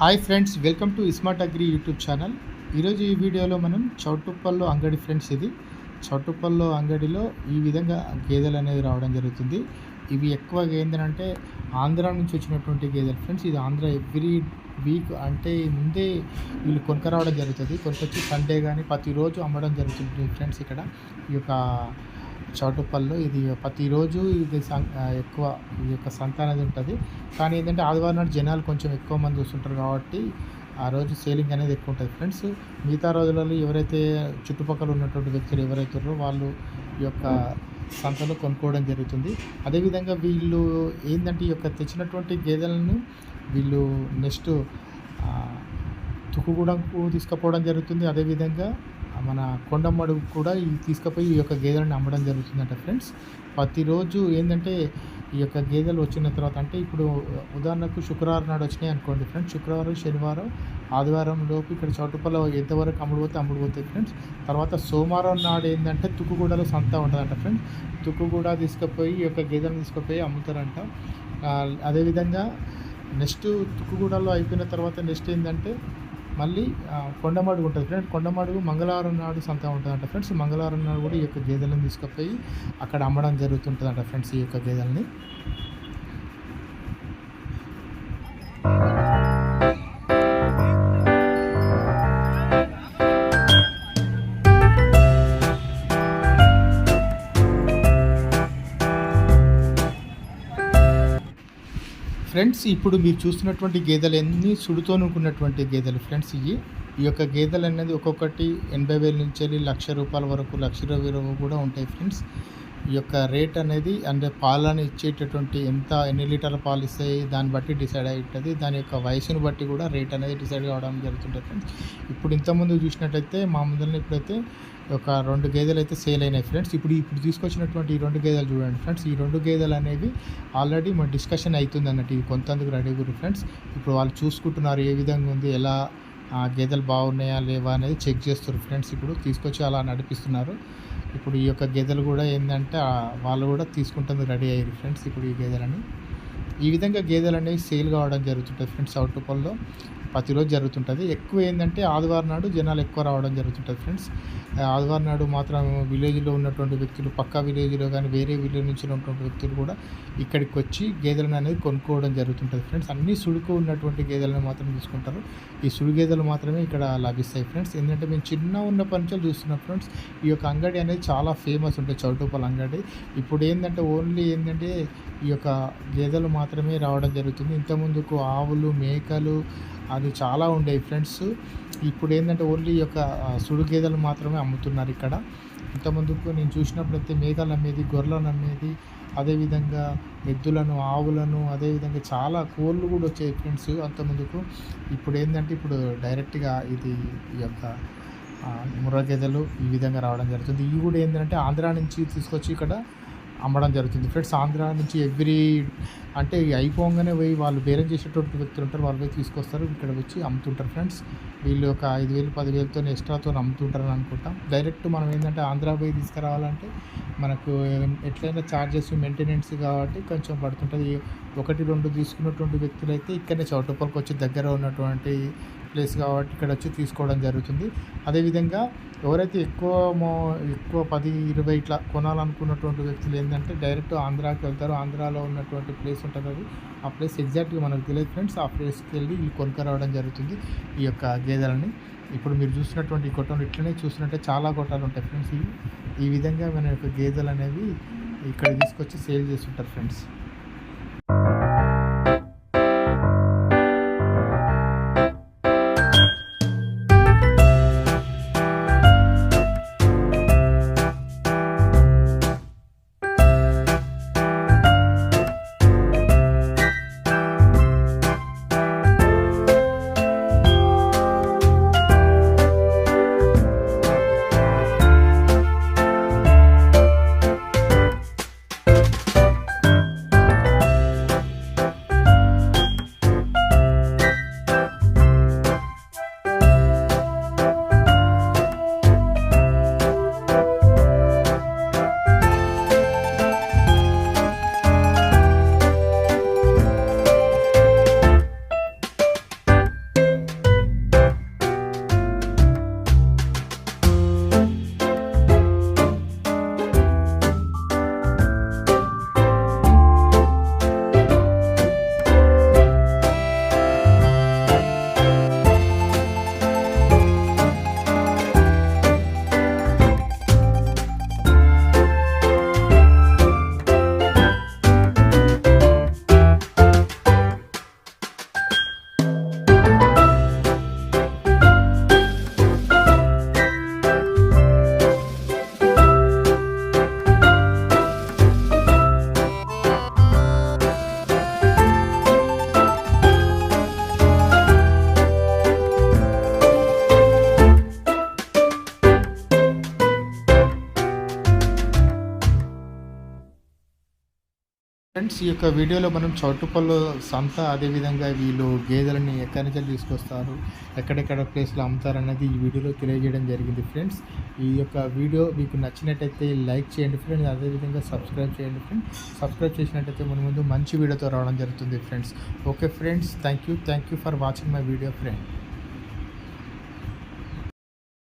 Hi friends welcome to smart agri YouTube channel. ఈరోజు ఈ వీడియోలో మనం చౌటుప్పల్లో అంగడి ఫ్రెండ్స్ ఇది. చౌటుప్పల్లో అంగడిలో ఈ విధంగా గేదెలు అనేవి రావడం జరుగుతుంది. ఇవి ఎక్కువగా ఏంటంటే ఆంధ్ర నుంచి వచ్చినటువంటి గేదెలు ఫ్రెండ్స్. ఇది ఆంధ్ర ఎవ్రీ వీక్ అంటే ముందే వీళ్ళు కొనుక రావడం జరుగుతుంది. కొనుకొచ్చి సండే కానీ ప్రతిరోజు అమ్మడం జరుగుతుంది ఫ్రెండ్స్ ఇక్కడ. ఈ యొక్క చౌటుప్పల్లో ఇది ప్రతిరోజు ఇది ఎక్కువ ఈ యొక్క సంత అనేది ఉంటుంది. కానీ ఏంటంటే ఆదివారం నాడు జనాలు కొంచెం ఎక్కువ మంది వస్తుంటారు కాబట్టి ఆ రోజు సేలింగ్ అనేది ఎక్కువ ఉంటుంది. ఫ్రెండ్స్ మిగతా రోజులలో ఎవరైతే చుట్టుపక్కల ఉన్నటువంటి వ్యక్తులు ఎవరైతే ఉన్నారో వాళ్ళు ఈ యొక్క సంతలో కొనుక్కోవడం జరుగుతుంది. అదేవిధంగా వీళ్ళు ఏంటంటే ఈ యొక్క తెచ్చినటువంటి గేదెలను వీళ్ళు నెక్స్ట్ తుక్కుగూడెంకు తీసుకుపోవడం జరుగుతుంది. అదేవిధంగా మన కొండమ్మడుగు కూడా తీసుకుపోయి ఈ యొక్క గేదెలను అమ్మడం జరుగుతుందంట ఫ్రెండ్స్. ప్రతిరోజు ఏంటంటే ఈ యొక్క గేదెలు వచ్చిన తర్వాత అంటే ఇప్పుడు ఉదాహరణకు శుక్రవారం నాడు వచ్చినాయి అనుకోండి ఫ్రెండ్స్. శుక్రవారం శనివారం ఆదివారం లోపు ఇక్కడ చౌటుపల్ల ఎంతవరకు అమ్ముడు పోతే అమ్ముడు పోతాయి ఫ్రెండ్స్. తర్వాత సోమవారం నాడు ఏంటంటే తుక్కుగూడలో సంత ఉంటుందంట ఫ్రెండ్స్. తుక్కుగూడ తీసుకుపోయి ఈ యొక్క గేదెలను తీసుకుపోయి అమ్ముతారంట. అదేవిధంగా నెక్స్ట్ తుక్కుగూడలో అయిపోయిన తర్వాత నెక్స్ట్ ఏంటంటే మళ్ళీ కొండమడుగు ఉంటుంది ఫ్రెండ్స్ కొండమడుగు మంగళవారం నాడు సంత ఉంటుందంట ఫ్రెండ్స్. మంగళవారం నాడు కూడా ఈ యొక్క గేదెలను తీసుకుపోయి అక్కడ అమ్మడం జరుగుతుంటుందంట ఫ్రెండ్స్ ఈ యొక్క గేదెలని. ఫ్రెండ్స్ ఇప్పుడు మీరు చూస్తున్నటువంటి గేదెలు ఎన్ని సుడితోనుకున్నటువంటి గేదెలు ఫ్రెండ్స్ ఇవి. ఈ యొక్క గేదెలు అనేది ఒక్కొక్కటి ఎనభై వేల నుంచి వెళ్ళి లక్ష రూపాయల వరకు లక్ష ఇరవై కూడా ఉంటాయి ఫ్రెండ్స్. ఈ యొక్క రేట్ అనేది అంటే పాలను ఇచ్చేటటువంటి ఎంత ఎన్ని లీటర్ల పాలు ఇస్తాయి దాన్ని బట్టి డిసైడ్ అయి ఉంటుంది దాని యొక్క వయసును బట్టి కూడా రేట్ అనేది డిసైడ్ కావడం జరుగుతుంటుంది ఫ్రెండ్స్. ఇప్పుడు ఇంతకుముందు చూసినట్టయితే మా ముందర ఇప్పుడైతే ఒక రెండు గేదెలు అయితే సేల్ అయినాయి ఫ్రెండ్స్. ఇప్పుడు ఇప్పుడు తీసుకొచ్చినటువంటి ఈ రెండు గేదెలు చూడండి ఫ్రెండ్స్. ఈ రెండు గేదెలు అనేవి ఆల్రెడీ మన డిస్కషన్ అవుతుంది అన్నట్టు. ఇవి కొంతందుకు రెడీ గురు ఫ్రెండ్స్. ఇప్పుడు వాళ్ళు చూసుకుంటున్నారు ఏ విధంగా ఉంది ఎలా గేదెలు బాగున్నాయా లేవా అనేది చెక్ చేస్తారు ఫ్రెండ్స్. ఇప్పుడు తీసుకొచ్చి అలా నడిపిస్తున్నారు. ఇప్పుడు ఈ యొక్క గేదెలు కూడా ఏంటంటే వాళ్ళు కూడా తీసుకుంటుంది రెడీ అయ్యారు ఫ్రెండ్స్ ఇప్పుడు ఈ గేదెలని. ఈ విధంగా గేదెలు అనేవి సేల్ కావడం జరుగుతుంటాయి ఫ్రెండ్స్ అవుట్ పల్లో ప్రతిరోజు జరుగుతుంటుంది. ఎక్కువ ఏంటంటే ఆదివారం నాడు జనాలు ఎక్కువ రావడం జరుగుతుంటుంది ఫ్రెండ్స్. ఆదివారం నాడు మాత్రం విలేజ్లో ఉన్నటువంటి వ్యక్తులు పక్క విలేజ్లో కానీ వేరే విలేజ్ నుంచి ఉన్నటువంటి వ్యక్తులు కూడా ఇక్కడికి వచ్చి గేదెలను అనేది కొనుక్కోవడం జరుగుతుంటుంది ఫ్రెండ్స్. అన్ని సుడుకు ఉన్నటువంటి గేదెలను మాత్రం తీసుకుంటారు. ఈ సుడి గేదెలు మాత్రమే ఇక్కడ లభిస్తాయి ఫ్రెండ్స్. ఎందుకంటే మేము చిన్న ఉన్న పంచాలు చూస్తున్నాం ఫ్రెండ్స్. ఈ యొక్క అంగడి అనేది చాలా ఫేమస్ ఉంటుంది చౌటుపల్ అంగడి. ఇప్పుడు ఏంటంటే ఓన్లీ ఏంటంటే ఈ యొక్క గేదెలు మాత్రమే రావడం జరుగుతుంది. ఇంతకుముందుకు ఆవులు మేకలు అది చాలా ఉండేవి ఫ్రెండ్స్. ఇప్పుడు ఏంటంటే ఓన్లీ యొక్క సుడు గేదెలు మాత్రమే అమ్ముతున్నారు ఇక్కడ. ఇంతకుముందుకు నేను చూసినప్పుడైతే మేకలు అమ్మేది గొర్రెలను అమ్మేది అదేవిధంగా ఎద్దులను ఆవులను అదేవిధంగా చాలా కోళ్ళు కూడా వచ్చాయి ఫ్రెండ్స్ అంతకుముందుకు. ఇప్పుడు ఏంటంటే ఇప్పుడు డైరెక్ట్గా ఇది ఈ యొక్క ఆ, ముర్రా గేదెలు ఈ విధంగా రావడం జరుగుతుంది. ఇవి కూడా ఏంటంటే ఆంధ్ర నుంచి తీసుకొచ్చి ఇక్కడ అమ్మడం జరుగుతుంది. ఫ్రెండ్స్ ఆంధ్ర నుంచి ఎవ్రీ అంటే అయిపోగానే పోయి వాళ్ళు బేరం చేసేటువంటి వ్యక్తులు ఉంటారు వాళ్ళు పోయి తీసుకొస్తారు ఇక్కడ వచ్చి అమ్ముతుంటారు ఫ్రెండ్స్. వీళ్ళు ఒక ఐదు వేలు పదివేలతో ఎక్స్ట్రాతో అమ్ముతుంటారు అనుకుంటాం. డైరెక్ట్ మనం ఏంటంటే ఆంధ్ర పోయి తీసుకురావాలంటే మనకు ఎట్లయినా ఛార్జెస్ మెయింటెనెన్స్ కాబట్టి కొంచెం పడుతుంటుంది. ఒకటి రెండు తీసుకున్నటువంటి వ్యక్తులు అయితే ఇక్కడనే చౌటపల్కి వచ్చి దగ్గర ఉన్నటువంటి ప్లేస్ కాబట్టి ఇక్కడ వచ్చి తీసుకోవడం జరుగుతుంది. అదేవిధంగా ఎవరైతే ఎక్కువ మో ఎక్కువ పది ఇరవై ఇట్లా కొనాలనుకున్నటువంటి వ్యక్తులు ఏంటంటే డైరెక్ట్ ఆంధ్రాకి వెళ్తారు. ఆంధ్రాలో ఉన్నటువంటి ప్లేస్ ఉంటుంది అది. ఆ ప్లేస్ ఎగ్జాక్ట్గా మనకు తెలియదు ఫ్రెండ్స్ ఆ ప్లేస్కి వెళ్ళి వీళ్ళు కొనుక్కరావడం జరుగుతుంది ఈ యొక్క గేదెలని. ఇప్పుడు మీరు చూసినటువంటి ఈ ఇట్లనే చూసినట్టే చాలా గొట్టాలు ఉంటాయి ఫ్రెండ్స్ ఈ విధంగా మన యొక్క గేదెలు అనేవి ఇక్కడ తీసుకొచ్చి సేల్ చేస్తుంటారు ఫ్రెండ్స్ ఫ్రెండ్స్ ఈ యొక్క వీడియోలో మనం చౌటుపల్లి సంత అదేవిధంగా వీళ్ళు గేదెలని ఎక్కడి నుంచి తీసుకొస్తారు ఎక్కడెక్కడ ప్లేస్లో అమ్ముతారన్నది ఈ వీడియోలో తెలియజేయడం జరిగింది ఫ్రెండ్స్. ఈ యొక్క వీడియో మీకు నచ్చినట్టయితే లైక్ చేయండి ఫ్రెండ్స్ అదేవిధంగా సబ్స్క్రైబ్ చేయండి ఫ్రెండ్స్. సబ్స్క్రైబ్ చేసినట్టయితే మన ముందు మంచి వీడియోతో రావడం జరుగుతుంది friends. Okay friends thank you thank you for watching my video friend